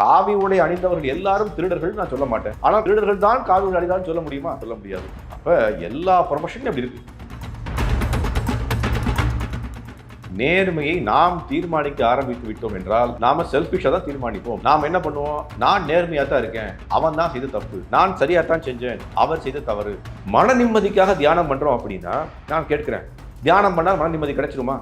காவி உடை அணிந்தவர்கள் எல்லாரும் திருடர்கள் நான் சொல்ல மாட்டேன். ஆனால் திருடர்கள் தான் காவி உடை அணிந்தாலும் சொல்ல முடியுமா? சொல்ல முடியாது. அப்போ எல்லா ப்ரொஃபஷனும் அப்படி இருக்கு. நேர்மையை நாம் தீர்மானிக்க ஆரம்பித்து விட்டோம் என்றால் நாம செல்ஃபிஷா தான் தீர்மானிப்போம். நாம் என்ன பண்ணுவோம்? நான் நேர்மையா தான் இருக்கேன். அவன் தான் செய்த தப்பு. நான் சரியா தான் செஞ்சேன். அவர் செய்த தவறு. மன நிம்மதிக்காக தியானம் பண்றோம் அப்படின்னா நான் கேட்கிறேன். தியானம் பண்ணால் மன நிம்மதி கிடைச்சிருமா?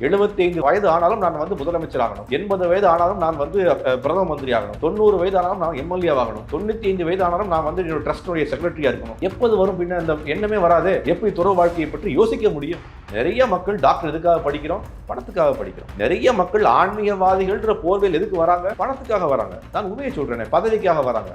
75 வயது ஆனாலும் நான் வந்து முதலமைச்சர் ஆகணும் எண்பது வயது ஆனாலும் நான் வந்து பிரதம மந்திரி ஆகணும் தொண்ணூறு வயது ஆனாலும் நான் எம்எல்ஏ ஆகணும் தொண்ணூத்தி ஐந்து வயது ஆனாலும் நான் வந்து என்னோட ட்ரஸ்டுடைய செக்ரட்டரியா இருக்கணும். எப்போது வரும் பின்ன அந்த எண்ணமே வராது. எப்படி துறவு வாழ்க்கையை பற்றி யோசிக்க முடியும்? நிறைய மக்கள் டாக்டர் எதுக்காக படிக்கிறோம்? பணத்துக்காக படிக்கிறோம். நிறைய மக்கள் ஆன்மீகவாதிகள்ன்ற போர்வையில் எதுக்கு வராங்க? பணத்துக்காக வராங்க. நான் உண்மையை சொல்றேன் பதவிக்காக வராங்க.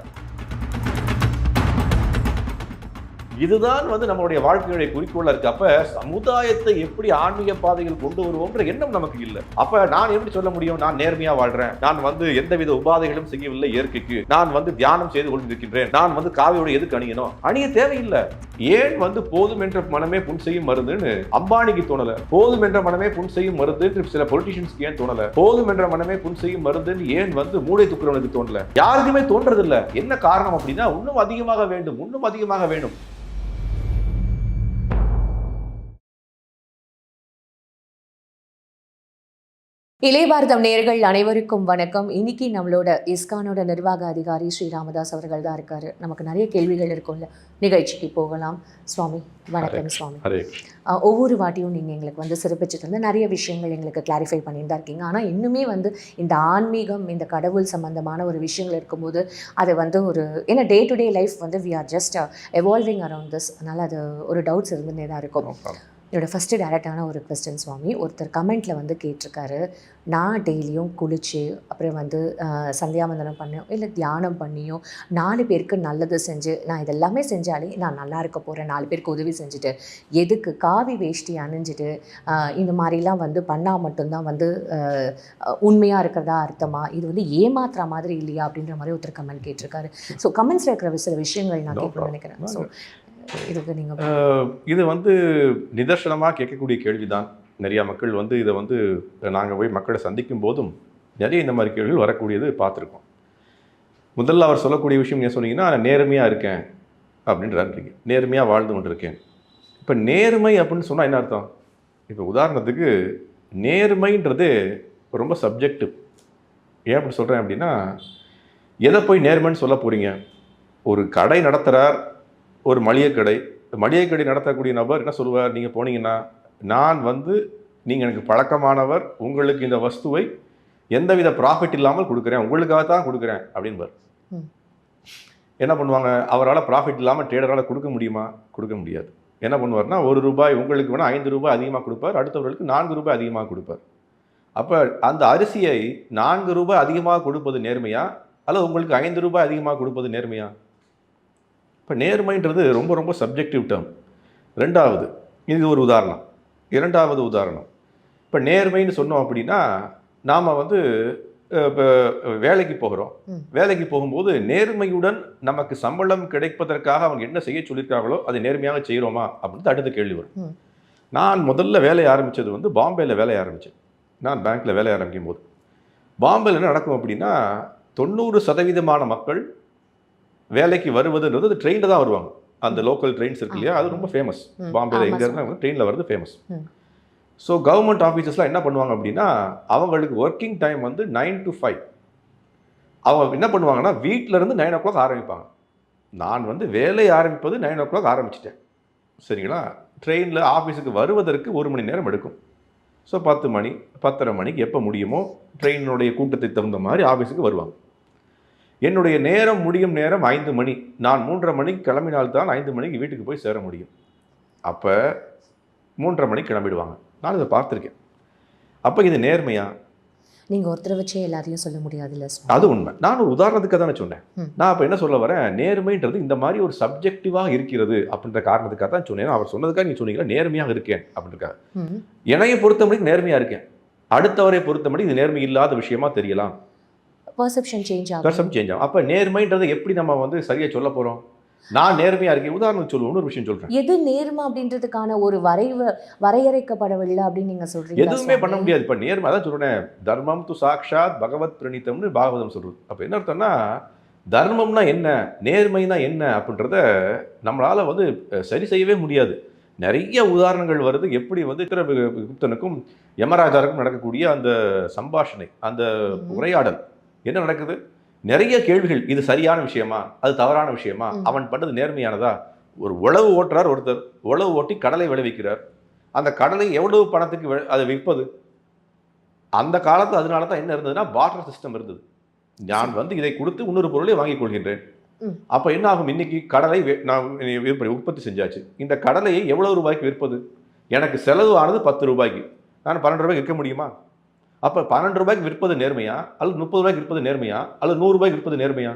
இதுதான் வந்து நம்மளுடைய வாழ்க்கையுடைய குறிக்கோளாக இருக்கு. அப்போ சமுதாயத்தை எப்படி ஆன்மீக பாதையில் கொண்டு வருவோம்ன்ற எண்ணம் நமக்கு இல்லை. அப்ப நான் எப்படி சொல்ல முடியும்? நான் நேர்மையா வாழ்கிறேன் நான் வந்து எந்தவித உபாதைகளும் செய்யவில்லை இயற்கைக்கு. நான் வந்து தியானம் செய்து கொண்டிருக்கின்றேன். நான் வந்து காவியோட எதுக்கு அணியணும்? அணிய தேவையில்லை. ஏன் வந்து போதும் என்ற மனமே புண் செய்யும் மருந்துன்னு அம்பானிக்கு தோணலை. போதும் என்ற மனமே புண் செய்யும் மருந்துன்னு சில பொலிட்டிஷியன்ஸ்க்கு ஏன் தோணலை? போதும் என்ற மனமே புண் செய்யும் மருந்துன்னு ஏன் வந்து மூளை துக்குறவனுக்கு தோணல? யாருக்குமே தோன்றதில்லை. என்ன காரணம் அப்படின்னா இன்னும் அதிகமாக வேண்டும். இன்னும் அதிகமாக வேண்டும். இளைய பாரதம் நேர்கள் அனைவருக்கும் வணக்கம். இன்னைக்கு நம்மளோட இஸ்கானோட நிர்வாக அதிகாரி ஸ்ரீ ராமதாஸ் அவர்கள் தான் இருக்காரு. நமக்கு நிறைய கேள்விகள் இருக்கும்ல. நிகழ்ச்சிக்கு போகலாம். சுவாமி வணக்கம் சுவாமி. ஒவ்வொரு வாட்டியும் நீங்கள் எங்களுக்கு வந்து சிறப்பிச்சுட்டு வந்து நிறைய விஷயங்கள் எங்களுக்கு கிளாரிஃபை தான் இருக்கீங்க. ஆனால் இன்னுமே வந்து இந்த ஆன்மீகம் இந்த கடவுள் சம்பந்தமான ஒரு விஷயங்கள் இருக்கும்போது அது வந்து ஒரு ஏன்னா டே டு டே லைஃப் வந்து we are just evolving around this அதனால் அது ஒரு டவுட்ஸ் இருந்துகிட்டே தான் இருக்கும் என்னோட ஃபஸ்ட்டு டேரெக்டான ஒரு கொஸ்டின் சுவாமி. ஒருத்தர் கமெண்ட்டில் வந்து கேட்டிருக்காரு. நான் டெய்லியும் குளிச்சு அப்புறம் வந்து சந்தியாவந்தனம் பண்ணியோ இல்லை தியானம் பண்ணியோ நாலு பேருக்கு நல்லது செஞ்சு நான் இதெல்லாமே செஞ்சாலே நான் நல்லா இருக்க போகிறேன் நாலு பேருக்கு உதவி செஞ்சுட்டு எதுக்கு காவி வேஷ்டி அணிஞ்சிட்டு இந்த மாதிரிலாம் வந்து பண்ணால் மட்டும்தான் வந்து உண்மையாக இருக்கிறதா அர்த்தமா? இது வந்து ஏமாத்துற மாதிரி இல்லையா? அப்படின்ற மாதிரி ஒருத்தர் கமெண்ட் கேட்டிருக்காரு. ஸோ கமெண்ட்ஸில் இருக்கிற சில விஷயங்கள் நான் கேட்கணும்னு. நினைக்கிறேன். ஸோ இதுக்கு நீங்கள் இது வந்து நிதர்சனமாக கேட்கக்கூடிய கேள்விதான். நிறைய மக்கள் வந்து இதை வந்து நாங்கள் போய் மக்களை சந்திக்கும் போதும் நிறைய இந்த மாதிரி கேள்விகள் வரக்கூடியது பார்த்துருக்கோம். முதல்ல அவர் சொல்லக்கூடிய விஷயம் என்ன சொன்னீங்கன்னா நான் நேர்மையாக இருக்கேன் அப்படின்றாருங்க நேர்மையாக வாழ்ந்து கொண்டிருக்கேன். இப்போ நேர்மை அப்படின்னு சொன்னால் என்ன அர்த்தம்? இப்போ உதாரணத்துக்கு நேர்மைன்றது ரொம்ப சப்ஜெக்டிவ் ஏன் அப்படி சொல்கிறேன் அப்படின்னா எதை போய் நேர்மைன்னு சொல்ல போகிறீங்க ஒரு கடை நடத்துகிறார் ஒரு மளிகை கடை மளிகை கடை நடத்தக்கூடிய நபர் என்ன சொல்லுவார்? நீங்கள் போனீங்கன்னா நான் வந்து நீங்கள் எனக்கு பழக்கமானவர் உங்களுக்கு இந்த வஸ்துவை எந்தவித ப்ராஃபிட் இல்லாமல் கொடுக்குறேன் உங்களுக்காக தான் கொடுக்குறேன் அப்படின்பார். என்ன பண்ணுவாங்க? அவரால் ப்ராஃபிட் இல்லாமல் ட்ரேடரால் கொடுக்க முடியுமா? கொடுக்க முடியாது. என்ன பண்ணுவார்னா ஒரு ரூபாய் உங்களுக்கு வேணால் ஐந்து ரூபாய் அதிகமாக கொடுப்பார் அடுத்தவர்களுக்கு நான்கு ரூபாய் அதிகமாக கொடுப்பார். அப்போ அந்த அரிசியை நான்கு ரூபாய் அதிகமாக கொடுப்பது நேர்மையா? அல்லது உங்களுக்கு ஐந்து ரூபாய் அதிகமாக கொடுப்பது நேர்மையா? இப்போ நேர்மைன்றது ரொம்ப ரொம்ப சப்ஜெக்டிவ் டேர்ம் ரெண்டாவது இது ஒரு உதாரணம். இரண்டாவது உதாரணம். இப்போ நேர்மைன்னு சொன்னோம் அப்படின்னா நாம் வந்து இப்போ வேலைக்கு போகிறோம். வேலைக்கு போகும்போது நேர்மையுடன் நமக்கு சம்பளம் கிடைப்பதற்காக அவங்க என்ன செய்ய சொல்லியிருக்காங்களோ அதை நேர்மையாக செய்கிறோமா அப்படின்னு அடுத்த கேள்வி வரும். நான் முதல்ல வேலையை ஆரம்பித்தது வந்து பாம்பேயில் வேலையை ஆரம்பித்தேன் நான் பேங்க்கில் வேலையை ஆரம்பிக்கும் போது பாம்பேயில் என்ன நடக்கும் அப்படின்னா தொண்ணூறு சதவீதமான மக்கள் வேலைக்கு வருவதுன்றது அது ட்ரெயினில் தான் வருவாங்க. அந்த லோக்கல் ட்ரெயின்ஸ் இருக்கு இல்லையா? அது ரொம்ப ஃபேமஸ் பாம்பேல எங்கே. இருந்தால் ட்ரெயினில் வர்றது ஃபேமஸ். ஸோ கவர்மெண்ட் ஆஃபீஸஸ்லாம் என்ன பண்ணுவாங்க அப்படின்னா அவங்களுக்கு ஒர்க்கிங் டைம் வந்து நைன் டு ஃபைவ் அவங்க என்ன பண்ணுவாங்கன்னா வீட்டில் இருந்து நைன் ஓ கிளாக் ஆரம்பிப்பாங்க. நான் வந்து வேலை ஆரம்பிப்பது நைன் ஓ கிளாக் ஆரம்பிச்சிட்டேன். சரிங்களா? ட்ரெயினில் ஆஃபீஸுக்கு வருவதற்கு ஒரு மணி நேரம் எடுக்கும். ஸோ பத்து மணி பத்தரை மணிக்கு எப்போ முடியுமோ ட்ரெயினுடைய கூட்டத்துக்கு தகுந்த மாதிரி ஆஃபீஸுக்கு வருவாங்க. என்னுடைய நேரம் முடியும் நேரம் ஐந்து மணி. நான் மூன்றரை மணிக்கு கிளம்பினால்தான் ஐந்து மணிக்கு வீட்டுக்கு போய் சேர முடியும். அப்போ மூன்றரை மணிக்கு கிளம்பிடுவாங்க. நான் இதை பார்த்துருக்கேன். அப்போ இது நேர்மையா? நீங்கள் ஒருத்தரை வச்சே எல்லாத்தையும் சொல்ல முடியாதுல்ல சுவாமி அது உண்மை. நான் ஒரு உதாரணத்துக்காக தானே சொன்னேன். நான் அப்போ என்ன சொல்ல வரேன்? நேர்மைன்றது இந்த மாதிரி ஒரு சப்ஜெக்டிவாக இருக்கிறது அப்படின்ற காரணத்துக்காக தான் சொன்னேன். அவர் சொன்னதுக்காக நீ சொன்னீங்களா நேர்மையாக இருக்கேன் அப்படின்றக்காக. என்னையை பொறுத்தபடி நேர்மையாக இருக்கேன். அடுத்தவரை பொறுத்தபடி இது நேர்மை இல்லாத விஷயமா தெரியலாம். பர்செப்ஷன் சேஞ்ச் ஆகும். பெர்செப்ட் சேஞ்ச் ஆகும். அப்போ நேர்மைன்றதை எப்படி நம்ம வந்து சரியாக சொல்ல போகிறோம் நான் நேர்மையா இருக்கேன் உதாரணம் சொல்லுவேன் இன்னொரு விஷயம் சொல்றேன். எது நேர்மை அப்படின்றதுக்கான ஒரு வரைவு வரையறைக்கப்படவில்லை அப்படின்னு நீங்க சொல்றீங்க எதுவுமே பண்ண முடியாது. இப்ப நேர்மை அதான் சொல்றேன் தர்மம் து சாக்ஷாத் பகவத் பிரணீதம்னு பாகவதம் சொல்றது. அப்ப என்ன அர்த்தம்னா தர்மம்னா என்ன நேர்மைனா என்ன அப்படின்றத நம்மளால வந்து சரி செய்யவே முடியாது. நிறைய உதாரணங்கள் வருது எப்படி வந்து குப்தனுக்கும் யமராஜாருக்கும் நடக்கக்கூடிய அந்த சம்பாஷணை அந்த உரையாடல். என்ன நடக்குது? நிறைய கேள்விகள் இது சரியான விஷயமா? அது தவறான விஷயமா. அவன் பண்ணது நேர்மையானதா? ஒரு உழவு ஓட்டுறார் ஒருத்தர். உழவு ஓட்டி கடலை விளைவிக்கிறார். அந்த கடலை எவ்வளவு பணத்துக்கு அதை விற்பது அந்த காலத்துல அதனால தான் என்ன இருந்ததுன்னா பார்ட்டர் சிஸ்டம் இருந்தது. நான் வந்து இதை கொடுத்து இன்னொரு பொருளை வாங்கிக் கொள்கின்றேன். அப்ப என்ன ஆகும்? இன்னைக்கு கடலை நான் விற்பனை உற்பத்தி செஞ்சாச்சு. இந்த கடலையை எவ்வளவு ரூபாய்க்கு விற்பது? எனக்கு செலவு ஆனது பத்து ரூபாய்க்கு. நான் பன்னெண்டு ரூபாய்க்கு விற்க முடியுமா? அப்ப பன்னெண்டு ரூபாய்க்கு விற்பது நேர்மையா? அல்லது முப்பது ரூபாய்க்கு விற்பது நேர்மையா? அல்லது நூறு ரூபாய்க்கு விற்பது நேர்மையா?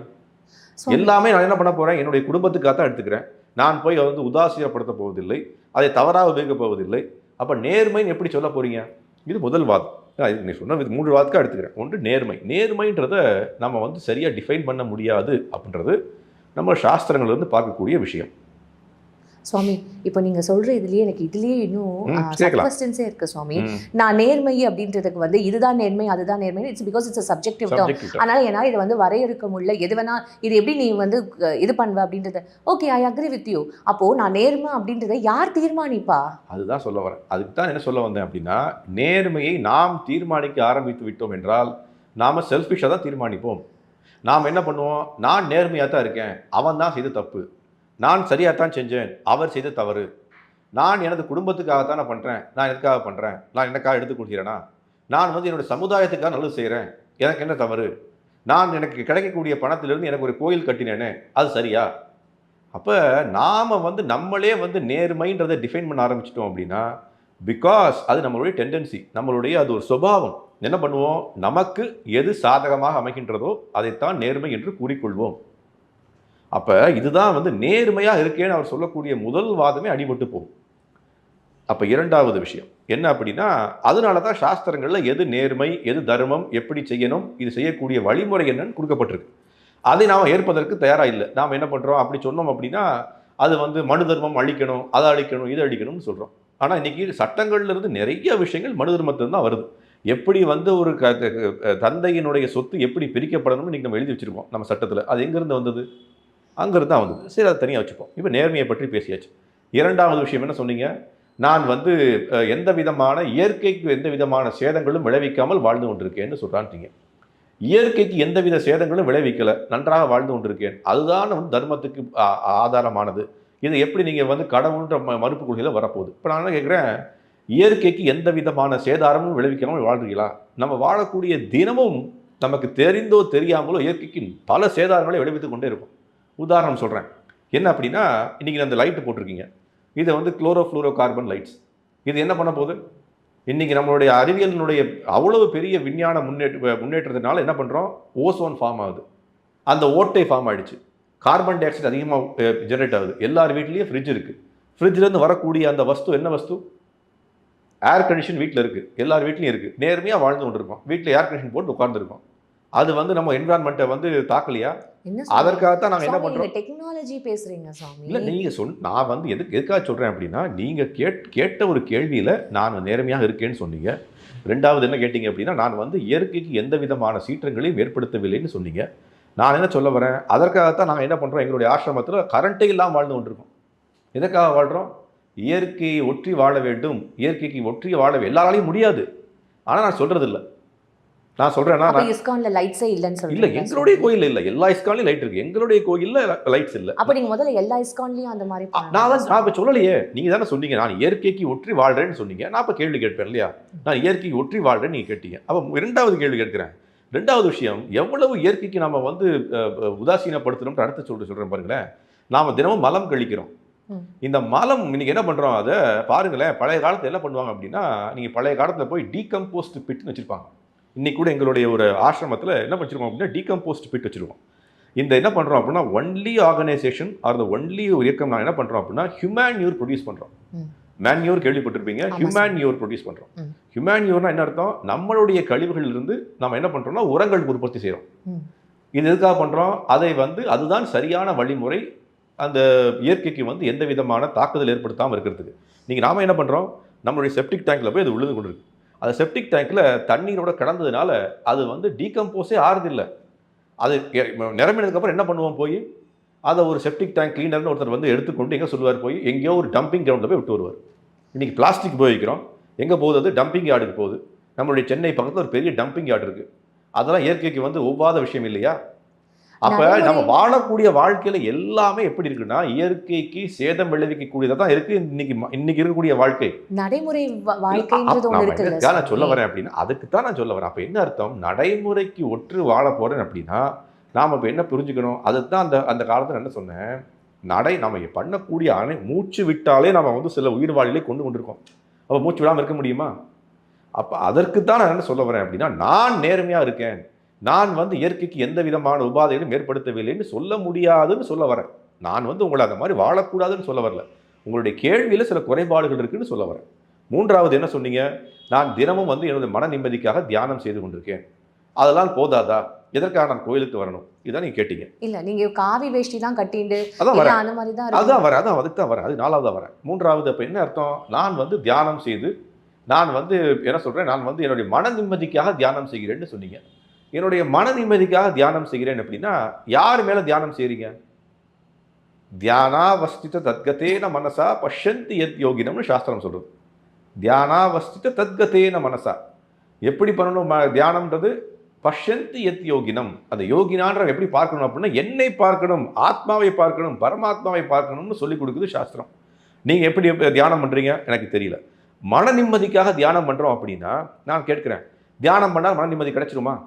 எல்லாமே நான் என்ன பண்ண போறேன்? என்னுடைய குடும்பத்துக்காக தான் எடுத்துக்கிறேன். நான் போய் வந்து உதாசீனப்படுத்த போவதில்லை. அதை தவறாக உபயோகிக்க போவதில்லை. அப்ப நேர்மைன்னு எப்படி சொல்ல போறீங்க? இது முதல் வாதம். நீ சொன்ன இது மூன்று வாதத்துக்கு எடுத்துக்கிறேன். ஒன்று நேர்மை. நேர்மைன்றத நம்ம வந்து சரியா டிஃபைன் பண்ண முடியாது அப்படின்றது நம்ம சாஸ்திரங்கள் இருந்து பார்க்கக்கூடிய விஷயம். சுவாமி இப்போ நீங்க சொல்ற இதுலயே எனக்கு இதுலயே இன்னும். கொஸ்டின்ஸே இருக்கு சுவாமி. நான் நேர்மை அப்படின்றதுக்கு வந்து இதுதான் நேர்மை அதுதான் நேர்மை it's because it's subjective term. அதனால என்னால் இதை வந்து வரையறுக்க முடியல. எது வேணா இது எப்படி நீ வந்து இது பண்ணுவ அப்படின்றத. Okay I agree with you அப்போ நான் நேர்மை அப்படின்றத யார் தீர்மானிப்பா? அதுதான் சொல்ல வரேன். அதுக்கு தான் என்ன சொல்ல வந்தேன் அப்படின்னா நேர்மையை நாம் தீர்மானிக்க ஆரம்பித்து விட்டோம் என்றால் நாம செல்ஃபிஷாக தான் தீர்மானிப்போம். நாம் என்ன பண்ணுவோம்? நான் நேர்மையாக தான் இருக்கேன். அவன் தான் செய்த தப்பு. நான் சரியாக தான் செஞ்சேன். அவர் செய்த தவறு. நான் எனது குடும்பத்துக்காகத்தான் நான் பண்ணுறேன் நான் எதுக்காக பண்ணுறேன் நான் எனக்காக எடுத்துக்கொள்கிறேனா நான் வந்து என்னோட சமுதாயத்துக்காக நல்லது செய்கிறேன் எனக்கு என்ன தவறு? நான் எனக்கு கிடைக்கக்கூடிய பணத்திலிருந்து எனக்கு ஒரு கோயில் கட்டினேனே. அது சரியா? அப்போ நாம் வந்து நம்மளே வந்து நேர்மைன்றதை டிஃபைன் பண்ண ஆரம்பிச்சிட்டோம் அப்படின்னா பிகாஸ் அது நம்மளுடைய டெண்டன்சி நம்மளுடைய அது ஒரு சுபாவம். என்ன பண்ணுவோம்? நமக்கு எது சாதகமாக அமைகின்றதோ அதைத்தான் நேர்மை என்று கூறிக்கொள்வோம். அப்போ இதுதான் வந்து நேர்மையாக இருக்கேன்னு அவர் சொல்லக்கூடிய முதல் வாதமே அடிபட்டு போகும். அப்போ இரண்டாவது விஷயம். என்ன அப்படின்னா அதனால தான் சாஸ்திரங்களில் எது நேர்மை எது தர்மம் எப்படி செய்யணும் இது செய்யக்கூடிய வழிமுறை என்னன்னு கொடுக்கப்பட்டிருக்கு. அதை நாம் ஏற்பதற்கு தயாராக இல்லை. நாம் என்ன பண்ணுறோம் அப்படி சொன்னோம் அப்படின்னா அது வந்து மனு தர்மம் அழிக்கணும் அதை அழிக்கணும் இதை அழிக்கணும்னு சொல்கிறோம் ஆனால் இன்றைக்கி சட்டங்கள்லேருந்து நிறைய விஷயங்கள் மனு தர்மத்திலிருந்து தான் வருது. எப்படி வந்து ஒரு க தந்தையினுடைய சொத்து எப்படி பிரிக்கப்படணும்னு இன்றைக்கி நம்ம எழுதி வச்சுருக்கோம். நம்ம சட்டத்தில். அது எங்கேருந்து வந்தது? அங்கேருந்து தான் வந்தது. சரி அதை தனியாக வச்சுப்போம். இப்போ நேர்மையை பற்றி பேசியாச்சு. இரண்டாவது விஷயம் என்ன சொன்னீங்க? நான் வந்து எந்த விதமான இயற்கைக்கு எந்த விதமான சேதங்களும் விளைவிக்காமல் வாழ்ந்து கொண்டிருக்கேன்னு சொல்கிறான்ட்டீங்க இயற்கைக்கு எந்தவித சேதங்களும் விளைவிக்கலை. நன்றாக வாழ்ந்து கொண்டிருக்கேன். அதுதான் வந்து தர்மத்துக்கு ஆதாரமானது. இதை எப்படி நீங்கள் வந்து கடவுள்ன்ற ம- மறுப்பு கொள்கையில் வரப்போகுது? இப்போ நான் என்ன கேட்குறேன்? இயற்கைக்கு எந்த விதமான சேதாரமும் விளைவிக்காமல் வாழ்றீங்களா நம்ம வாழக்கூடிய தினமும் நமக்கு தெரிந்தோ தெரியாமலோ இயற்கைக்கு பல சேதாரங்களை விளைவித்து கொண்டே இருக்கும் உதாரணம் சொல்கிறேன் என்ன அப்படின்னா இன்றைக்கி அந்த லைட்டு போட்டிருக்கீங்க. இதை வந்து குளோரோ ஃப்ளூரோ கார்பன் லைட்ஸ் இது என்ன பண்ண போகுது? இன்னைக்கு நம்மளுடைய அறிவியலினுடைய அவ்வளவு பெரிய விஞ்ஞான முன்னேற்ற முன்னேற்றத்தினால என்ன பண்ணுறோம் ஓசோன் ஃபார்ம் ஆகுது. அந்த ஓட்டை ஃபார்ம் ஆயிடுச்சு. கார்பன் டை ஆக்சைடு அதிகமாக ஜென்ரேட் ஆகுது. எல்லார் வீட்லேயும் ஃப்ரிட்ஜ் இருக்குது ஃப்ரிட்ஜ்லேருந்து வரக்கூடிய அந்த வஸ்து என்ன வஸ்து? ஏர் கண்டிஷன் வீட்டில் இருக்குது எல்லார் வீட்லேயும் இருக்குது நேர்மையாக வாழ்ந்து கொண்டிருக்கோம். வீட்டில் ஏர் கண்டிஷன் போட்டு உட்காந்துருக்கோம் அது வந்து நம்ம என்விரான்மெண்ட்டை வந்து தாக்கலையா? அதற்காகத்தான் நாங்கள் என்ன பண்ணுறோம் டெக்னாலஜி பேசுறீங்க சாமி. இல்லை நீங்கள் சொல் நான் வந்து எதுக்கு எதுக்காக சொல்கிறேன் அப்படின்னா நீங்கள் கேட் கேட்ட ஒரு கேள்வியில் நான் நேர்மையாக இருக்கேன்னு சொன்னீங்க. ரெண்டாவது என்ன கேட்டீங்க அப்படின்னா நான் வந்து இயற்கைக்கு எந்த விதமான சீற்றங்களையும் ஏற்படுத்தவில்லைன்னு சொன்னீங்க. நான் என்ன சொல்ல வரேன்? அதற்காகத்தான் நாங்கள் என்ன பண்ணுறோம் எங்களுடைய ஆசிரமத்தில் கரண்ட்டே இல்லாமல் வாழ்ந்து கொண்டிருக்கோம். எதுக்காக வாழ்கிறோம் இயற்கையை ஒற்றி வாழ வேண்டும். இயற்கைக்கு ஒற்றி வாழ எல்லாராலையும் முடியாது. ஆனால் நான் சொல்கிறது இல்லை நான் சொல்கிறேன்னா இஸ்கான்ல லைட்ஸே இல்லைன்னு இல்லை சொல்றீங்க எங்களுடைய கோயில் இல்லை. எல்லா இஸ்கான்லையும் லைட் இருக்குது எங்களுடைய கோயிலில் லைட்ஸ் இல்லை. அப்ப நீங்க முதல்ல எல்லா இஸ்கான்லயும் அந்த மாதிரி நான் தான் நான் இப்போ சொல்லலையே. நீங்கள் தானே சொன்னீங்க. நான் இயற்கைக்கு ஒற்றி வாழ்றேன்னு சொன்னீங்க. நான் இப்போ கேள்வி கேட்பேன் இல்லையா? நான் இயற்கைக்கு ஒற்றி வாழ்றேன்னு நீங்கள் கேட்டீங்க. அப்போ ரெண்டாவது கேள்வி கேட்கிறேன். ரெண்டாவது விஷயம் எவ்வளவு இயற்கைக்கு நம்ம வந்து உதாசீனப்படுத்தணும்னு அடுத்து சொல்லிட்டு சொல்கிறேன் பாருங்களேன். நாம் தினமும் மலம் கழிக்கிறோம். இந்த மலம் இன்னைக்கு என்ன பண்ணுறோம் அதை பாருங்களேன். பழைய காலத்தில் என்ன பண்ணுவாங்க அப்படின்னா நீங்கள் பழைய காலத்தில் போய் டீகம்போஸ்ட் பிட்னு வச்சுருப்பாங்க. இன்னைக்கு கூட எங்களுடைய ஒரு ஆசிரமத்தில் என்ன வச்சிருக்கோம் அப்படின்னா டீகம்போஸ்ட் பிட் வச்சிருக்கோம். இந்த என்ன பண்ணுறோம் அப்படின்னா only organisation are the only இயக்கம் நான் என்ன பண்ணுறோம் அப்படின்னா ஹியூமன்யூர் ப்ரொடியூஸ் பண்ணுறோம். மேன்யூர் கேள்விப்பட்டிருப்பீங்க? ஹியூமன்யூர் ப்ரொடியூஸ் பண்ணுறோம். ஹியூமன்யூர்னா என்ன அர்த்தம்? நம்மளுடைய கழிவுகளில் இருந்து நம்ம என்ன பண்ணுறோம்னா உரங்கள் உற்பத்தி செய்கிறோம். இது எதுக்காக பண்ணுறோம் அதை வந்து அதுதான் சரியான வழிமுறை அந்த இயற்கைக்கு வந்து எந்த விதமான தாக்குதல் ஏற்படுத்தாமல் இருக்கிறதுக்கு. நீங்கள் நாம என்ன பண்ணுறோம் நம்மளுடைய செப்டிக் டேங்க்கில் போய் அது விழுந்து கொண்டு அந்த செப்டிக் டேங்க்கில் தண்ணீரோட கடந்ததுனால அது வந்து டீகம்போஸே ஆறுதில்லை. அது நிரம்பினதுக்கப்புறம் என்ன பண்ணுவோம் போய்? அதை ஒரு செப்டிக் டேங்க் கிளீனர்னு ஒருத்தர் வந்து எடுத்துக்கொண்டு எங்கே சொல்லுவார் போய்? எங்கேயோ ஒரு டம்பிங் கிரவுண்டில் போய் விட்டு வருவார். இன்றைக்கி பிளாஸ்டிக் உபயோகிக்கிறோம். எங்கே போகுது அது? டம்பிங் யார்டுக்கு போகுது. நம்மளுடைய சென்னை பக்கத்தில் ஒரு பெரிய டம்பிங் யார்டு இருக்குது அதெல்லாம் இயற்கைக்கு வந்து ஒவ்வாத விஷயம் இல்லையா? அப்போ நம்ம வாழக்கூடிய வாழ்க்கையில் எல்லாமே எப்படி இருக்குன்னா இயற்கைக்கு சேதம் விளைவிக்கக்கூடியதாக தான் இருக்குது இன்னைக்கு இன்னைக்கு இருக்கக்கூடிய வாழ்க்கை. நடைமுறை வா- வாழ்க்கைன்றது அப்ப ஒண்ணு நான் சொல்ல? வரேன் அப்படின்னா அதுக்கு தான் நான் சொல்ல வரேன். அப்போ என்ன அர்த்தம்? நடைமுறைக்கு ஒற்று வாழ போறேன் அப்படின்னா நாம் இப்போ என்ன புரிஞ்சுக்கணும்? அதுதான் அந்த அந்த காலத்தில் என்ன சொன்னேன்? நடை நம்ம பண்ணக்கூடிய அனை மூச்சு விட்டாலே நம்ம வந்து சில உயிர் வாழ்களை கொண்டு கொண்டிருக்கோம் அப்போ மூச்சு விடாமல் இருக்க முடியுமா? அப்போ அதற்கு தான் நான் என்ன சொல்ல வரேன் அப்படின்னா நான் நேர்மையாக இருக்கேன். நான் வந்து இயற்கைக்கு எந்த விதமான உபாதைகளும் ஏற்படுத்தவில்லைன்னு சொல்ல முடியாதுன்னு சொல்ல வரேன். நான் வந்து உங்களை அந்த மாதிரி வாழக்கூடாதுன்னு சொல்ல வரல. உங்களுடைய கேள்வியில் சில குறைபாடுகள் இருக்குன்னு சொல்ல வரேன். மூன்றாவது என்ன சொன்னீங்க? நான் தினமும் வந்து எனது மன நிம்மதிக்காக தியானம் செய்து கொண்டிருக்கேன். அதெல்லாம் போதாதா? எதற்காக நான் கோயிலுக்கு வரணும்? இதான் நீங்க கேட்டீங்க. இல்ல நீங்க காவி வேஷ்டி தான் கட்டிண்டு அதான் வரேன். அந்த மாதிரி தான் இருக்கும். அதான் வரேன் அதான் அதுக்கு தான் வரேன். அது நாலாவதா வரேன். மூன்றாவது அப்போ என்ன அர்த்தம்? நான் வந்து தியானம் செய்து நான் வந்து என்ன சொல்றேன்? நான் வந்து என்னுடைய மன நிம்மதிக்காக தியானம் செய்கிறேன்னு சொன்னீங்க. என்னுடைய மன நிம்மதிக்காக தியானம் செய்கிறேன் அப்படின்னா யார் மேலே தியானம் செய்கிறீங்க தியானாவஸ்தித தத்கத்தேன மனசா பஷந்தி எத் யோகினம்னு சாஸ்திரம் சொல்கிறது தியானாவஸ்தித தத்கத்தேன மனசா. எப்படி பண்ணணும்? ம- தியானம்ன்றது பஷந்தி எத் யோகினம். அந்த யோகினான்ற எப்படி பார்க்கணும் அப்படின்னா என்னை பார்க்கணும் ஆத்மாவை பார்க்கணும் பரமாத்மாவை பார்க்கணும்னு சொல்லி கொடுக்குது சாஸ்திரம். நீங்கள் எப்படி தியானம் பண்ணுறீங்க எனக்கு தெரியல. மன நிம்மதிக்காக தியானம் பண்ணுறோம் அப்படின்னா நான் கேட்குறேன் தியானம் பண்ணால் மன நிம்மதி கிடைச்சிருமா?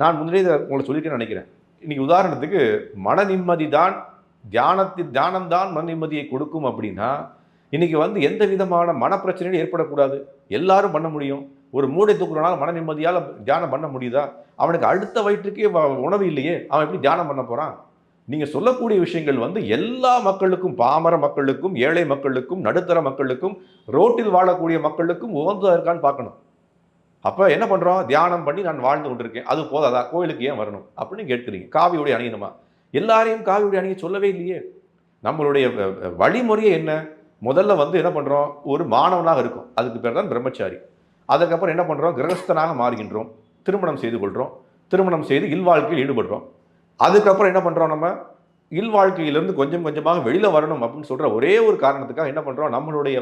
நான் முன்னாடியே இதை உங்களை சொல்லிட்டேன்னு நினைக்கிறேன். இன்றைக்கி உதாரணத்துக்கு மன நிம்மதி தான் தியானத்தின் தியானம் தான் மன நிம்மதியை கொடுக்கும் அப்படின்னா இன்றைக்கி வந்து எந்த விதமான மனப்பிரச்சனையும் ஏற்படக்கூடாது. எல்லாரும் பண்ண முடியும். ஒரு மூடை தூக்குறனால மன நிம்மதியால் தியானம் பண்ண முடியுதா? அவனுக்கு அடுத்த வயிற்றுக்கே உணவு இல்லையே. அவன் எப்படி தியானம் பண்ண போகிறான் நீங்கள் சொல்லக்கூடிய விஷயங்கள் வந்து எல்லா மக்களுக்கும் பாமர மக்களுக்கும் ஏழை மக்களுக்கும் நடுத்தர மக்களுக்கும் ரோட்டில் வாழக்கூடிய மக்களுக்கும் உகந்ததா இருக்கான்னு பார்க்கணும். அப்போ என்ன பண்ணுறோம் தியானம் பண்ணி நான் வாழ்ந்து கொண்டிருக்கேன். அது போதாதா? கோயிலுக்கு ஏன் வரணும்? அப்படின்னு கேட்குறீங்க. காவியோடைய அணியணுமா? எல்லாரையும் காவியோடைய அணிய சொல்லவே இல்லையே. நம்மளுடைய வழிமுறையை வழிமுறையே என்ன? முதல்ல வந்து என்ன பண்ணுறோம் ஒரு மாணவனாக இருக்கும். அதுக்கு பேர் தான் பிரம்மச்சாரி. அதுக்கப்புறம் என்ன பண்ணுறோம் கிரகஸ்தனாக மாறுகின்றோம். திருமணம் செய்து கொள்கிறோம் திருமணம் செய்து இல்வாழ்க்கையில் ஈடுபடுறோம். அதுக்கப்புறம் என்ன பண்ணுறோம் நம்ம? இல்வாழ்க்கையிலிருந்து கொஞ்சம் கொஞ்சமாக வெளியில் வரணும் அப்படின்னு சொல்கிற ஒரே ஒரு காரணத்துக்காக என்ன பண்ணுறோம் நம்மளுடைய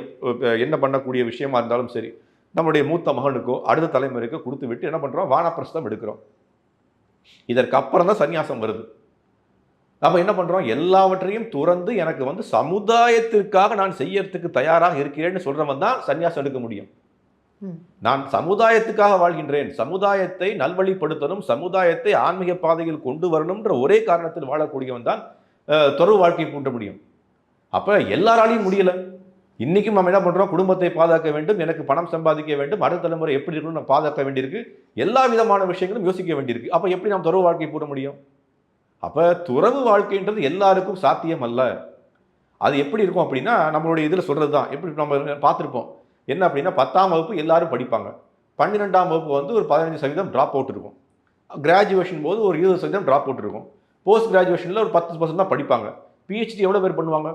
என்ன பண்ணக்கூடிய விஷயமா இருந்தாலும் சரி நம்முடைய மூத்த மகனுக்கோ அடுத்த தலைமுறைக்கோ கொடுத்து விட்டு என்ன பண்றோம்? வானப்பிரஸ்தம் எடுக்கிறோம். இதற்கு அப்புறம் தான் சன்னியாசம் வருது. நம்ம என்ன பண்றோம்? எல்லாவற்றையும் துறந்து எனக்கு வந்து சமுதாயத்திற்காக நான் செய்யறதுக்கு தயாராக இருக்கிறேன்னு சொல்றவன் தான் சன்னியாசம் எடுக்க முடியும். நான் சமுதாயத்துக்காக வாழ்கின்றேன். சமுதாயத்தை நல்வழிப்படுத்தணும் சமுதாயத்தை ஆன்மீக பாதையில் கொண்டு வரணும்ன்ற ஒரே காரணத்தில் வாழக்கூடியவன் தான் துறவு வாழ்க்கையை பூட்ட முடியும். அப்ப எல்லாராலையும் முடியல. இன்றைக்கும் நம்ம என்ன பண்ணுறோம் குடும்பத்தை பாதுகாக்க வேண்டும். எனக்கு பணம் சம்பாதிக்க வேண்டும். அடுத்த தலைமுறை எப்படி இருக்கணும் நம்ம பாதுகாக்க வேண்டியிருக்கு. எல்லா விதமான விஷயங்களும் யோசிக்க வேண்டியிருக்கு. அப்போ எப்படி நாம் துறவு வாழ்க்கை போட முடியும்? அப்போ துறவு வாழ்க்கைன்றது எல்லாருக்கும் சாத்தியம் அல்ல. அது எப்படி இருக்கும் அப்படின்னா நம்மளுடைய இதில் சொல்கிறது தான் எப்படி நம்ம பார்த்துருப்போம். என்ன அப்படின்னா பத்தாம் வகுப்பு எல்லாரும் படிப்பாங்க. பன்னிரெண்டாம் வகுப்பு வந்து ஒரு பதினஞ்சு சதவீதம் ட்ராப் அவுட் இருக்கும். கிராஜுவேஷன் போது ஒரு இருபது சதவீதம் ட்ராப் அவுட் இருக்கும். போஸ்ட் கிராஜுவேஷனில் ஒரு பத்து பர்சன்ட் தான் படிப்பாங்க. பிஹெச்டி எவ்வளோ பேர் பண்ணுவாங்க?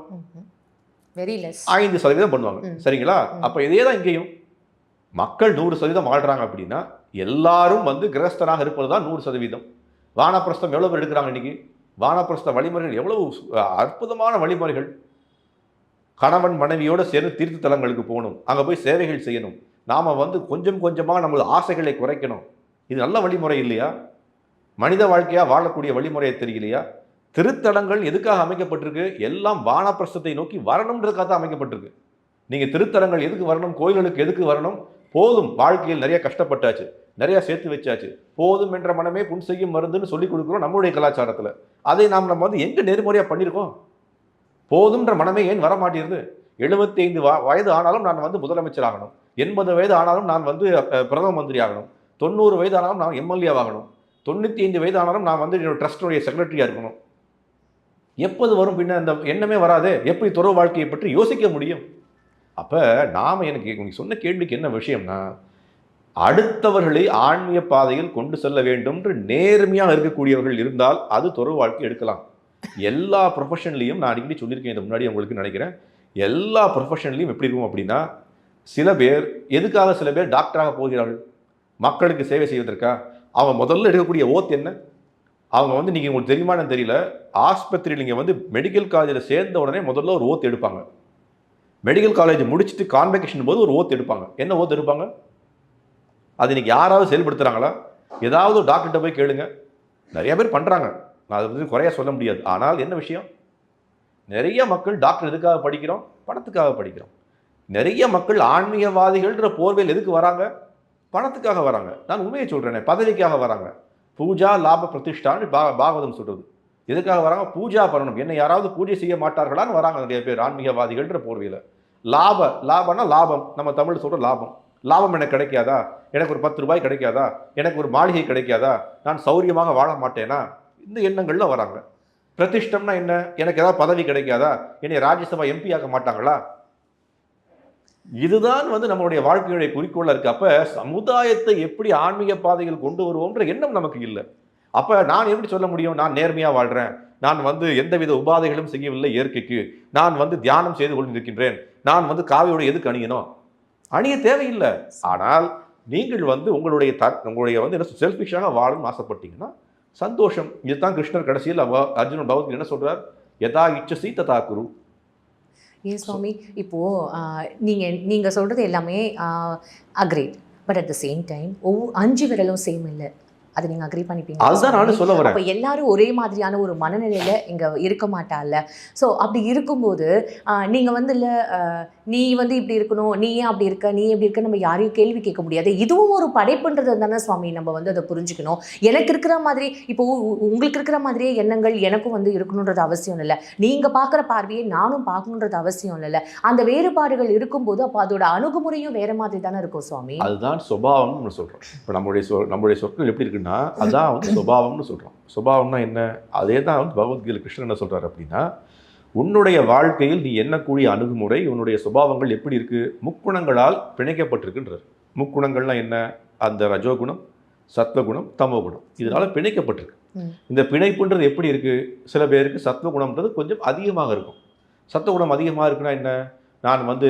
வெரி லெஸ் ஐந்து சதவீதம் பண்ணுவாங்க. சரிங்களா. அப்போ இதே தான் இங்கேயும். மக்கள் நூறு சதவீதம் வாழ்றாங்க அப்படின்னா எல்லாரும் வந்து கிரகஸ்தராக இருப்பது தான் நூறு சதவீதம். வானப்பிரஸ்தம் எவ்வளவு பேர் எடுக்கிறாங்க இன்னைக்கு? வானப்பிரஸ்த வழிமுறைகள் எவ்வளவு அற்புதமான வழிமுறைகள். கணவன் மனைவியோடு சேர்ந்து தீர்த்த தலங்களுக்கு போகணும். அங்கே போய் சேவைகள் செய்யணும். நாம் வந்து கொஞ்சம் கொஞ்சமாக நமது ஆசைகளை குறைக்கணும். இது நல்ல வழிமுறை இல்லையா? மனித வாழ்க்கையாக வாழக்கூடிய வழிமுறையை தெரியலையா? திருத்தலங்கள் எதுக்காக அமைக்கப்பட்டிருக்கு? எல்லாம் வானப்பிரசத்தை நோக்கி வரணுன்றதுக்காக தான் அமைக்கப்பட்டிருக்கு. நீங்கள் திருத்தலங்கள் எதுக்கு வரணும்? கோயில்களுக்கு எதுக்கு வரணும்? போதும் வாழ்க்கையில் நிறைய கஷ்டப்பட்டாச்சு. நிறைய சேர்த்து வச்சாச்சு. போதும் என்ற மனமே புன் செய்யும் மருந்துன்னு சொல்லி கொடுக்குறோம் நம்முடைய கலாச்சாரத்தில். அதை நாம் நம்ம வந்து எங்கே நெறிமுறையாக பண்ணியிருக்கோம்? போதும்ன்ற மனமே ஏன் வர மாட்டேங்குது எழுபத்தி ஐந்து வயது ஆனாலும் நான் வந்து முதலமைச்சர் ஆகணும் எண்பது வயது ஆனாலும் நான் வந்து பிரதம மந்திரி ஆகணும் தொண்ணூறு வயது ஆனாலும் நான் எம்எல்ஏ ஆகணும். தொண்ணூற்றி ஐந்து வயது ஆனாலும் நான் வந்து என்னோட ட்ரஸ்டுடைய செக்ரட்டரியாக இருக்கணும். எப்போது வரும் பின்ன அந்த எண்ணமே வராது? எப்படி துறவு வாழ்க்கையை பற்றி யோசிக்க முடியும்? அப்போ நாம் எனக்கு நீங்கள் சொன்ன கேள்விக்கு என்ன விஷயம்னா அடுத்தவர்களை ஆன்மீக பாதையில் கொண்டு செல்ல வேண்டும் என்று நேர்மையாக இருக்கக்கூடியவர்கள் இருந்தால் அது துறவு வாழ்க்கை எடுக்கலாம். எல்லா ப்ரொஃபஷன்லேயும் நான் அடிக்கடி சொல்லியிருக்கேன் இந்த முன்னாடி உங்களுக்கு நினைக்கிறேன். எல்லா ப்ரொஃபஷன்லேயும் எப்படி இருக்கும் அப்படின்னா சில பேர் எதுக்காக சில பேர் டாக்டராக போகிறார்கள்? மக்களுக்கு சேவை செய்வதற்கா? அவன் முதல்ல எடுக்கக்கூடிய ஓத் என்ன? அவங்க வந்து நீங்கள் உங்களுக்கு தெரியுமான்னு தெரியல. ஆஸ்பத்திரியில் நீங்கள் வந்து மெடிக்கல் காலேஜில் சேர்ந்த உடனே முதல்ல ஒரு ஓத்து எடுப்பாங்க. மெடிக்கல் காலேஜ் முடிச்சுட்டு கான்வெகேஷன் போது ஒரு ஓத்து எடுப்பாங்க. என்ன ஓத்து எடுப்பாங்க? அது இன்னைக்கு யாராவது செயல்படுத்துகிறாங்களா ஏதாவது ஒரு டாக்டர்கிட்ட போய் கேளுங்க. நிறைய பேர் பண்ணுறாங்க நான் அதை பற்றி குறைய சொல்ல முடியாது. ஆனால் என்ன விஷயம்? நிறைய மக்கள் டாக்டர் எதுக்காக படிக்கிறோம்? பணத்துக்காக படிக்கிறோம். நிறைய மக்கள் ஆன்மீகவாதிகள்ன்ற போர்வையில் எதுக்கு வராங்க? பணத்துக்காக வராங்க. நான் உண்மையை சொல்கிறேனே பதவிக்காக வராங்க. பூஜா லாப பிரதிஷ்டான்னு பா பாகவதம் சொல்கிறது எதுக்காக வராங்க? பூஜா பண்ணணும். என்ன யாராவது பூஜை செய்ய மாட்டார்களான்னு வராங்க நிறைய பேர் ஆன்மீகவாதிகள்ன்ற போர்வையில். லாப லாபம்னா லாபம். நம்ம தமிழ் சொல்கிற லாபம். லாபம் எனக்கு கிடைக்காதா? எனக்கு ஒரு பத்து ரூபாய் கிடைக்காதா? எனக்கு ஒரு மாளிகை கிடைக்காதா? நான் சௌரியமாக வாழ மாட்டேனா? இந்த எண்ணங்களில் வராங்க. பிரதிஷ்டம்னா என்ன? எனக்கு ஏதாவது பதவி கிடைக்காதா? என்னை ராஜ்யசபா எம்பி ஆக்க மாட்டாங்களா? இதுதான் வந்து நம்மளுடைய வாழ்க்கையுடைய குறிக்கோளாக இருக்கு. அப்போ சமுதாயத்தை எப்படி ஆன்மீக பாதைகள் கொண்டு வருவோம்ன்ற எண்ணம் நமக்கு இல்லை. அப்போ நான் எப்படி சொல்ல முடியும்? நான் நேர்மையாக வாழ்கிறேன் நான் வந்து எந்தவித உபாதைகளும் செய்யவில்லை இயற்கைக்கு. நான் வந்து தியானம் செய்து கொண்டிருக்கின்றேன். நான் வந்து காவியோட எதுக்கு அணியணும்? அணிய தேவையில்லை. ஆனால் நீங்கள் வந்து உங்களுடைய த உங்களுடைய வந்து என்ன செல்ஃபிஷாக வாழணும்னு ஆசைப்பட்டீங்கன்னா சந்தோஷம். இதுதான் கிருஷ்ணர் கடைசியில் அவ அர்ஜுனன் பகவத் என்ன சொல்கிறார் யதா இச்சசி ததா குரு. ஏன் சுவாமி? இப்போது நீங்கள் நீங்கள் சொல்கிறது எல்லாமே accurate but at the same time ஒவ்வொரு அஞ்சு விரலும் சேம் இல்லை. அதை நீங்கள் அக்ரி பண்ணிப்பீங்க. அதுதான் நானும் சொல்ல வரேன். அப்போ எல்லாரும் ஒரே மாதிரியான ஒரு மனநிலையில் இங்கே இருக்க மாட்டால ஸோ அப்படி இருக்கும்போது நீங்கள் வந்து இல்லை நீ வந்து இப்படி இருக்கணும் நீ ஏன் அப்படி இருக்க நீ எப்படி இருக்க நம்ம யாரையும் கேள்வி கேட்க முடியாது. இதுவும் ஒரு படைப்புன்றது தானே சுவாமி நம்ம வந்து அதை புரிஞ்சுக்கணும். எனக்கு இருக்கிற மாதிரி இப்போ உங்களுக்கு இருக்கிற மாதிரியே எண்ணங்கள் எனக்கும் வந்து இருக்கணுன்றது அவசியம் இல்லை. நீங்கள் பார்க்குற பார்வையை நானும் பார்க்கணுன்றது அவசியம் இல்லைல்ல அந்த வேறுபாடுகள் இருக்கும்போது அப்போ அதோட அணுகுமுறையும் வேற மாதிரி தானே இருக்கும் சுவாமி. அதுதான் சுபாவம்னு நம்ம சொல்றோம். இப்போ நம்மளுடைய சொ நம்மளுடைய சொற்கள் எப்படி இருக்குன்னா அதான் வந்து சுபாவம்னு சொல்றோம். சுபாவம்னா என்ன? அதே தான் வந்து பகவத்கீதை கிருஷ்ணன் என்ன சொல்றாரு அப்படின்னா உன்னுடைய வாழ்க்கையில் நீ எண்ணக்கூடிய அணுகுமுறை உன்னுடைய சுபாவங்கள் எப்படி இருக்கு? முக்குணங்களால் பிணைக்கப்பட்டிருக்குன்றார் முக்குணங்கள்னா என்ன? அந்த ரஜோகுணம் சத்வகுணம் தமோகுணம். இதனால பிணைக்கப்பட்டிருக்கு. இந்த பிணைப்புன்றது எப்படி இருக்கு? சில பேருக்கு சத்வகுணம்ன்றது கொஞ்சம் அதிகமாக இருக்கும். சத்துவகுணம் அதிகமாக இருக்குன்னா என்ன? நான் வந்து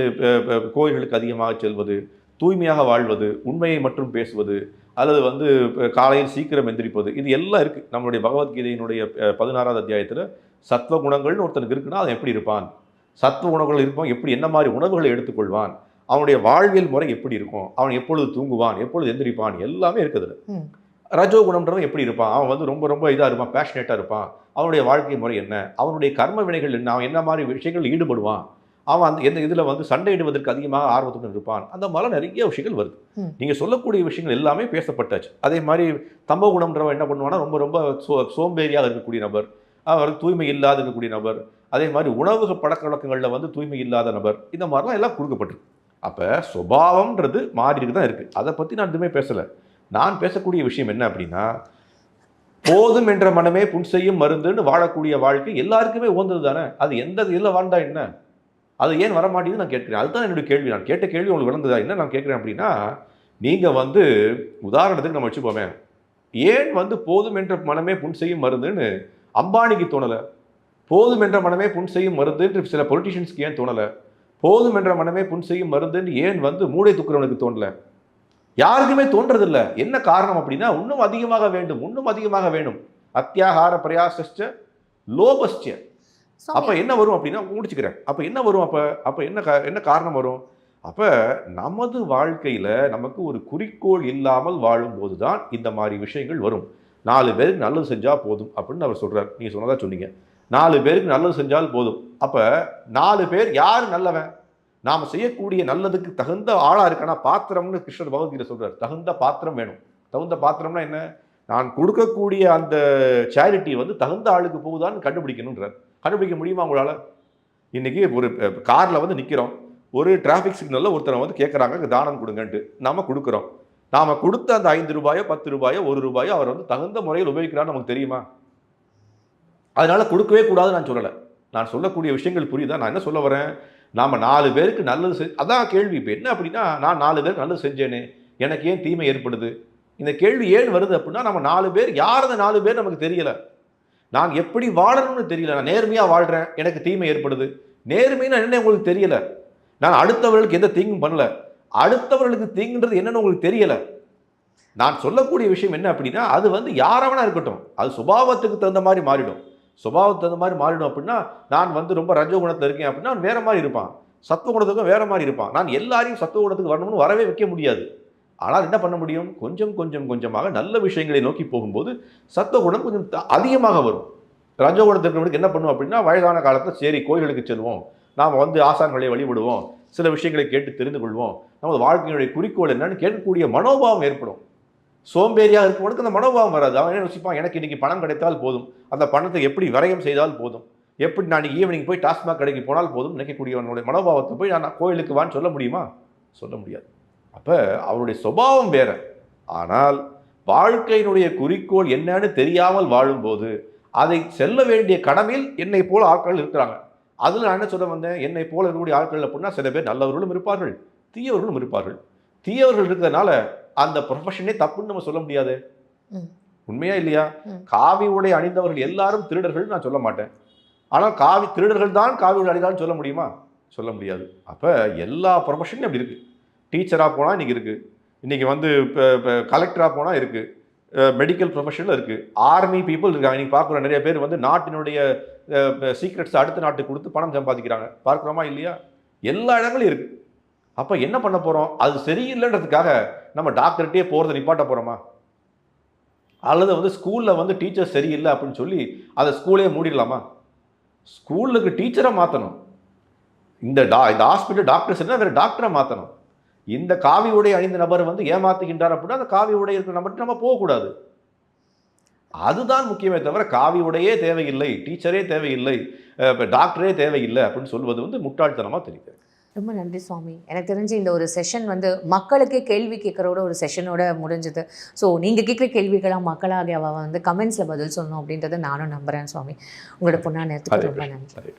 கோயில்களுக்கு அதிகமாக செல்வது தூய்மையாக வாழ்வது உண்மையை மட்டும் பேசுவது அல்லது வந்து காலையில் சீக்கிரம் எந்திரிப்பது இது எல்லாம் இருக்குது நம்மளுடைய பகவத்கீதையினுடைய பதினாறாவது அத்தியாயத்தில் சத்வ குணங்கள்னு ஒருத்தனுக்கு இருக்குன்னா அவன் எப்படி இருப்பான்? சத்வ குணங்கள் இருப்பான் எப்படி என்ன மாதிரி உணவுகளை எடுத்துக்கொள்வான்? அவனுடைய வாழ்வியல் முறை எப்படி இருக்கும்? அவன் எப்பொழுது தூங்குவான்? எப்பொழுது எந்திரிப்பான்? எல்லாமே இருக்குதுல ம். ரஜோ குணம்ன்றவன் எப்படி இருப்பான்? அவன் வந்து ரொம்ப ரொம்ப இதாக இருப்பான் பேஷனேட்டாக இருப்பான். அவனுடைய வாழ்க்கை முறை என்ன? அவனுடைய கர்ம வினைகள் என்ன? அவன் என்ன மாதிரி விஷயங்கள் ஈடுபடுவான்? அவன் அந்த எந்த இதில் வந்து சண்டையிடுவதற்கு அதிகமாக ஆர்வத்துடன் இருப்பான். அந்த மாதிரி நிறைய விஷயங்கள் வருது. நீங்கள் சொல்லக்கூடிய விஷயங்கள் எல்லாமே பேசப்பட்டாச்சு. அதே மாதிரி தமோ குணம்ன்றவன் என்ன பண்ணுவான்னா ரொம்ப ரொம்ப சோ சோம்பேறியாக இருக்கக்கூடிய நபர் அவர் தூய்மை இல்லாத இருக்கக்கூடிய நபர் அதே மாதிரி உணவு பழக்க வழக்கங்களில் வந்து தூய்மை இல்லாத நபர் இந்த மாதிரிலாம் எல்லாம் கொடுக்கப்பட்டிருக்கு. அப்போ சுபாவம்ன்றது மாறிட்டு தான் இருக்குது அதை பற்றி நான் எதுவுமே பேசலை. நான் பேசக்கூடிய விஷயம் என்ன அப்படின்னா போதும் என்ற மனமே புண் செய்யும் மருந்துன்னு வாழக்கூடிய வாழ்க்கை எல்லாருக்குமே உகந்தது தானே? அது எந்த இதில் வாழ்ந்தா என்ன? அது ஏன் வர மாட்டேங்குது நான் கேட்கிறேன். அதுதான் என்னுடைய கேள்வி. நான் கேட்ட கேள்வி உங்களுக்கு விளங்குதா? என்ன நான் கேட்குறேன் அப்படின்னா நீங்கள் வந்து உதாரணத்துக்கு நம்ம வச்சுப்போமே ஏன் வந்து போதும் என்ற மனமே புண் செய்யும் மருந்துன்னு அம்பானிக்கு தோணலை. போதும் என்ற மனமே புண் செய்யும் மருந்துன்னு சில பொலிட்டிஷியன்ஸ்க்கு ஏன் தோணலை? போதும் என்ற மனமே புண் செய்யும் மருந்துன்னு ஏன் வந்து மூளை துக்குறவனுக்கு தோணலை? யாருக்குமே தோன்றதில்ல. என்ன காரணம் அப்படின்னா இன்னும் அதிகமாக வேண்டும் இன்னும் அதிகமாக வேண்டும் அத்தியாகார பிரயாசஸ்ட லோபஸ்ட அப்போ என்ன வரும் அப்படின்னா முடிச்சுக்கிறேன். அப்போ என்ன வரும் அப்போ? அப்போ என்ன என்ன காரணம் வரும்? அப்போ நமது வாழ்க்கையில் நமக்கு ஒரு குறிக்கோள் இல்லாமல் வாழும்போது தான் இந்த மாதிரி விஷயங்கள் வரும். நாலு பேருக்கு நல்லது செஞ்சால் போதும் அப்படின்னு அவர் சொல்கிறார் நீங்கள் சொன்னதாக சொன்னீங்க. நாலு பேருக்கு நல்லது செஞ்சால் போதும். அப்போ நாலு பேர் யார் நல்லவன்? நாம் செய்யக்கூடிய நல்லதுக்கு தகுந்த ஆளாக இருக்கானா? பாத்திரம்னு கிருஷ்ணர் பகவத்கீதை சொல்கிறார் தகுந்த பாத்திரம் வேணும். தகுந்த பாத்திரம்னா என்ன? நான் கொடுக்கக்கூடிய அந்த சேரிட்டி வந்து தகுந்த ஆளுக்கு போகுதான்னு கண்டுபிடிக்கணுன்றார் கண்டுபிடிக்க முடியுமா உங்களால்? இன்றைக்கி ஒரு காரில் வந்து நிற்கிறோம் ஒரு டிராஃபிக் சிக்னலில் ஒருத்தரை வந்து கேட்குறாங்க தானம் கொடுங்கன்ட்டு. நாம் கொடுக்குறோம். நாம் கொடுத்த அந்த ஐந்து ரூபாயோ பத்து ரூபாயோ ஒரு ரூபாயோ அவர் வந்து தகுந்த முறையில் உபயோகிக்கிறான்னு நமக்கு தெரியுமா? அதனால் கொடுக்கவே கூடாதுன்னு நான் சொல்லலை. நான் சொல்லக்கூடிய விஷயங்கள் புரியுதா? நான் என்ன சொல்ல வரேன்? நாம் நாலு பேருக்கு நல்லது செய் அதான் கேள்வி. இப்போ என்ன அப்படின்னா நான் நாலு பேருக்கு நல்லது செஞ்சேனே எனக்கு ஏன் தீமை ஏற்படுது? இந்த கேள்வி ஏன் வருது அப்படின்னா நம்ம நாலு பேர் யார் அந்த நாலு பேர் நமக்கு தெரியலை? நான் எப்படி வாழணும்னு தெரியல. நான் நேர்மையாக வாழ்கிறேன் எனக்கு தீமை ஏற்படுது. நேர்மைன்னு என்ன உங்களுக்கு தெரியல. நான் அடுத்தவர்களுக்கு எந்த தீங்கும் பண்ணல. அடுத்தவர்களுக்கு தீங்குன்றது என்னன்னு உங்களுக்கு தெரியல. நான் சொல்லக்கூடிய விஷயம் என்ன அப்படின்னா அது வந்து யாராவனா இருக்கட்டும். அது சுபாவத்துக்கு தகுந்த மாதிரி மாறிடும். சுபாவத்துக்கு தகுந்த மாதிரி மாறிடும் அப்படின்னா நான் வந்து ரொம்ப ரஜோ குணத்தில் இருக்கேன் அப்படின்னா வேற மாதிரி இருப்பான். சத்துவ குணத்துக்கும் வேற மாதிரி இருப்பான். நான் எல்லாரையும் சத்துவ குணத்துக்கு வரணும்னு வரவே வைக்க முடியாது. ஆனால் என்ன பண்ண முடியும்? கொஞ்சம் கொஞ்சம் கொஞ்சமாக நல்ல விஷயங்களை நோக்கி போகும்போது சத்துவ குணம் கொஞ்சம் த- அதிகமாக வரும். ரஜோகுணத்தில் இருக்கிறவங்களுக்கு என்ன பண்ணுவோம் அப்படின்னா வயதான காலத்தில் சரி கோயில்களுக்கு செல்வோம். நாம் வந்து ஆசான்களை வழிபடுவோம். சில விஷயங்களை கேட்டு தெரிந்து கொள்வோம். நமது வாழ்க்கையினுடைய குறிக்கோள் என்னன்னு கேட்கக்கூடிய மனோபாவம் ஏற்படும். சோம்பேறியாக இருக்கவனுக்கு அந்த மனோபாவம் வராது. அவன் என்ன யோசிப்பான்? எனக்கு இன்னைக்கு பணம் கிடைத்தால் போதும். அந்த பணத்தை எப்படி விரயம் செய்தால் போதும்? எப்படி நான் ஈவினிங் போய் டாஸ்மாக் கடைக்கு போனால் போதும் நினைக்கக்கூடியவனுடைய மனோபாவத்தை போய் நான் கோயிலுக்கு வான்னு சொல்ல முடியுமா? சொல்ல முடியாது. அப்போ அவருடைய சுபாவம் வேற. ஆனால் வாழ்க்கையினுடைய குறிக்கோள் என்னன்னு தெரியாமல் வாழும்போது அதை செல்ல வேண்டிய கடமையில் என்னை போல ஆட்கள் இருக்கிறாங்க. அதில் நான் என்ன சொல்ல வந்தேன்? என்னை போல இருக்கக்கூடிய ஆட்கள் அப்படின்னா சில பேர் நல்லவர்களும் இருப்பார்கள் தீயவர்களும் இருப்பார்கள். தீயவர்கள் இருக்கிறதுனால அந்த ப்ரொஃபஷனே தப்புன்னு நம்ம சொல்ல முடியாது. உண்மையா இல்லையா. காவி உடை அணிந்தவர்கள் எல்லாரும் திருடர்கள் நான் சொல்ல மாட்டேன். ஆனால் காவி திருடர்கள் தான் காவி உடை அணிந்தாலும் சொல்ல முடியுமா? சொல்ல முடியாது. அப்போ எல்லா ப்ரொஃபஷனும் அப்படி இருக்கு. டீச்சராக போனால் இன்றைக்கி இருக்குது இன்றைக்கி வந்து இப்போ இப்போ கலெக்டராக போனால் இருக்குது மெடிக்கல் ப்ரொஃபஷனில் இருக்குது ஆர்மி பீப்புள் இருக்காங்க. இன்றைக்கி பார்க்குற நிறைய பேர் வந்து நாட்டினுடைய சீக்ரெட்ஸ் அடுத்த நாட்டுக்கு கொடுத்து பணம் சம்பாதிக்கிறாங்க. பார்க்குறோமா இல்லையா? எல்லா இடங்களும் இருக்குது அப்போ என்ன பண்ண போகிறோம் அது சரியில்லைன்றதுக்காக நம்ம டாக்டர்கிட்டயே போகிறத நிப்பாட்ட போகிறோமா அல்லது வந்து ஸ்கூலில் வந்து டீச்சர் சரியில்லை அப்படின்னு சொல்லி அதை ஸ்கூலே மூடிடலாமா? ஸ்கூலுக்கு டீச்சரை மாற்றணும் இந்த டா இந்த ஹாஸ்பிட்டல் டாக்டர் என்ன வேறு டாக்டரை மாற்றணும் இந்த காவி உடை அணிந்த நபர் வந்து ஏமாத்துகின்றார் அப்படின்னா அந்த காவி உடை இருக்கிற நபர்கிட்ட நம்ம போகக்கூடாது. அதுதான் முக்கியமே தவிர காவி உடையே தேவையில்லை டீச்சரே தேவையில்லை இப்ப டாக்டரே தேவையில்லை அப்படின்னு சொல்வது வந்து முட்டாள்தனமாக தெரியுது ரொம்ப நன்றி சுவாமி. எனக்கு தெரிஞ்சு இந்த ஒரு செஷன் வந்து மக்களுக்கே கேள்வி கேட்குறோட ஒரு செஷனோட முடிஞ்சது. ஸோ நீங்கள் கேட்குற கேள்விகளாக மக்களாக அவ வந்து கமெண்ட்ஸில் பதில் சொல்லணும் அப்படின்றத நானும் நம்புகிறேன் சுவாமி. உங்களோட பொண்ணா நேரத்துக்கு ரொம்ப நன்றி.